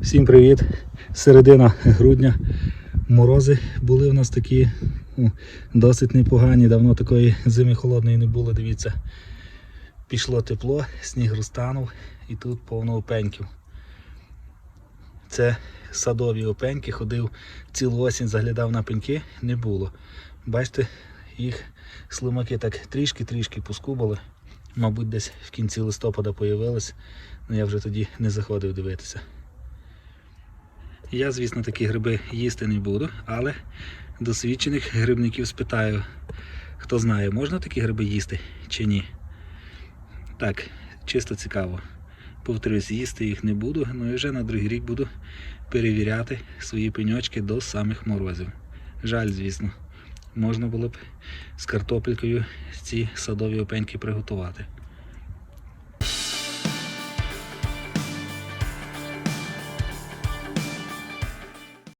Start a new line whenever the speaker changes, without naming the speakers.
Всім привіт! Середина грудня. Морози були у нас такі ну, досить непогані. Давно такої зими холодної не було. Дивіться, пішло тепло, сніг розтанув і тут повно опеньків. Це садові опеньки, ходив цілу осінь, заглядав на пеньки, не було. Бачите, їх слимаки так трішки-трішки поскубали. Мабуть, десь в кінці листопада появились, але я вже тоді не заходив дивитися. Я, звісно, такі гриби їсти не буду, але досвідчених грибників спитаю, хто знає, можна такі гриби їсти чи ні. Так, чисто цікаво. Повторюсь, їсти їх не буду, ну і вже на другий рік буду перевіряти свої пеньочки до самих морозів. Жаль, звісно, можна було б з картопелькою ці садові опеньки приготувати.